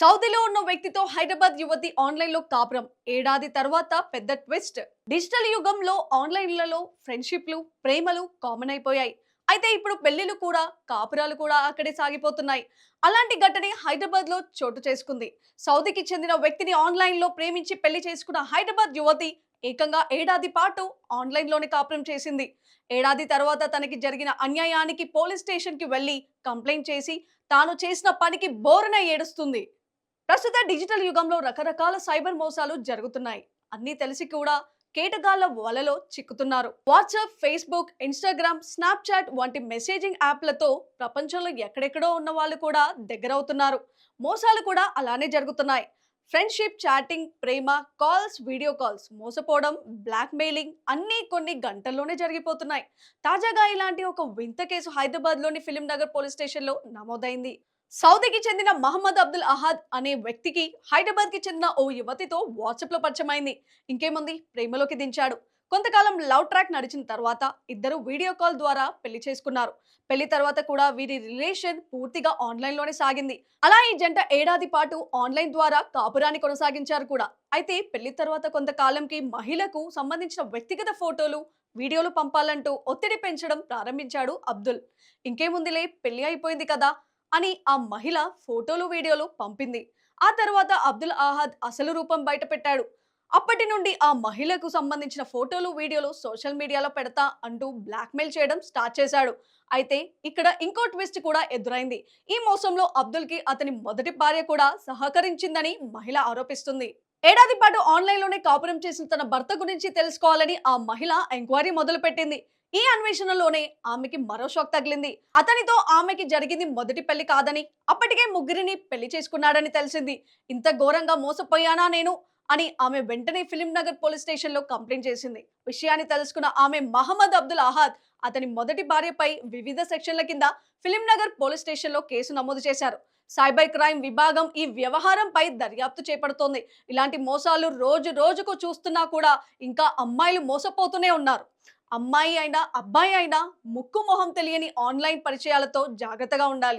సౌదీలో ఉన్న వ్యక్తితో హైదరాబాద్ యువతి ఆన్లైన్లో కాపురం. ఏడాది తర్వాత పెద్ద ట్విస్ట్. డిజిటల్ యుగంలో ఆన్లైన్లలో ఫ్రెండ్షిప్లు ప్రేమలు కామన్ అయిపోయాయి. అయితే ఇప్పుడు పెళ్ళిలు కూడా కాపురాలు కూడా అక్కడే సాగిపోతున్నాయి. అలాంటి ఘటనే హైదరాబాద్లో చోటు చేసుకుంది. సౌదీకి చెందిన వ్యక్తిని ఆన్లైన్లో ప్రేమించి పెళ్ళి చేసుకున్న హైదరాబాద్ యువతి ఏకంగా ఏడాది పాటు ఆన్లైన్లోనే కాపురం చేసింది. ఏడాది తర్వాత తనకి జరిగిన అన్యాయానికి పోలీస్ స్టేషన్కి వెళ్ళి కంప్లైంట్ చేసి తాను చేసిన పనికి బోరున ఏడుస్తుంది. ప్రస్తుత డిజిటల్ యుగంలో రకరకాల సైబర్ మోసాలు జరుగుతున్నాయి. అన్నీ తెలిసి కూడా కేటగాళ్ళ వలలో చిక్కుతున్నారు. వాట్సాప్ ఫేస్బుక్ ఇన్స్టాగ్రామ్ స్నాప్చాట్ వంటి మెసేజింగ్ యాప్లతో ప్రపంచంలో ఎక్కడెక్కడో ఉన్న వాళ్ళు కూడా దగ్గరవుతున్నారు. మోసాలు కూడా అలానే జరుగుతున్నాయి. ఫ్రెండ్షిప్ చాటింగ్ ప్రేమ కాల్స్ వీడియో కాల్స్ మోసపోవడం బ్లాక్మెయిలింగ్ అన్నీ కొన్ని గంటల్లోనే జరిగిపోతున్నాయి. తాజాగా ఇలాంటి ఒక వింత కేసు హైదరాబాద్లోని ఫిలిం నగర్ పోలీస్ స్టేషన్లో నమోదైంది. సౌదీకి చెందిన మహమ్మద్ అబ్దుల్ అహాద్ అనే వ్యక్తికి హైదరాబాద్కి చెందిన ఓ యువతితో వాట్సాప్లో పరిచయమైంది. ఇంకేముంది? ప్రేమలోకి దించాడు. కొంతకాలం లవ్ ట్రాక్ నడిచిన తర్వాత ఇద్దరు వీడియో కాల్ ద్వారా పెళ్ళి చేసుకున్నారు. పెళ్ళి తర్వాత కూడా వీరి రిలేషన్ పూర్తిగా ఆన్లైన్లోనే సాగింది. అలా ఈ జంట ఏడాది పాటు ఆన్లైన్ ద్వారా కాపురాన్ని కొనసాగించారు కూడా. అయితే పెళ్ళి తర్వాత కొంతకాలంకి మహిళకు సంబంధించిన వ్యక్తిగత ఫోటోలు వీడియోలు పంపాలంటూ ఒత్తిడి పెంచడం ప్రారంభించాడు అబ్దుల్. ఇంకేముందిలే? పెళ్ళి అయిపోయింది కదా? అని ఆ మహిళ ఫోటోలు వీడియోలు పంపింది. ఆ తర్వాత అబ్దుల్ ఆహాద్ అసలు రూపం బయటపెట్టాడు. అప్పటి నుండి ఆ మహిళకు సంబంధించిన ఫోటోలు వీడియోలు సోషల్ మీడియాలో పెడతా అంటూ బ్లాక్మెయిల్ చేయడం స్టార్ట్ చేశాడు. అయితే ఇక్కడ ఇంకో ట్విస్ట్ కూడా ఎదురైంది. ఈ మోసంలో అబ్దుల్కి అతని మొదటి భార్య కూడా సహకరించిందని మహిళ ఆరోపిస్తుంది. ఏడాది పాటు ఆన్లైన్లోనే కాపురం చేసిన తన భర్త గురించి తెలుసుకోవాలని ఆ మహిళ ఎంక్వైరీ మొదలుపెట్టింది. ఈ అన్వేషణలోనే ఆమెకి మరో షాక్ తగిలింది. అతనితో ఆమెకి జరిగింది మొదటి పెళ్ళి కాదని అప్పటికే ముగ్గురిని పెళ్ళి చేసుకున్నాడని తెలిసింది. ఇంత ఘోరంగా మోసపోయానా నేను? అని ఆమె వెంటనే ఫిలిం నగర్ పోలీస్ స్టేషన్లో కంప్లైంట్ చేసింది. విషయాన్ని తెలుసుకున్న ఆమె మహమ్మద్ అబ్దుల్ అహాద్ అతని మొదటి భార్యపై వివిధ సెక్షన్ల కింద ఫిలిం నగర్ పోలీస్ స్టేషన్లో కేసు నమోదు చేశారు. సైబర్ క్రైమ్ విభాగం ఈ వ్యవహారంపై దర్యాప్తు చేపడుతోంది. ఇలాంటి మోసాలు రోజు రోజుకు చూస్తున్నా కూడా ఇంకా అమ్మాయిలు మోసపోతూనే ఉన్నారు. అమ్మాయి అయినా అబ్బాయి అయినా ముక్కు మొహం తెలియని ఆన్లైన్ పరిచయాలతో జాగ్రత్తగా ఉండాలి.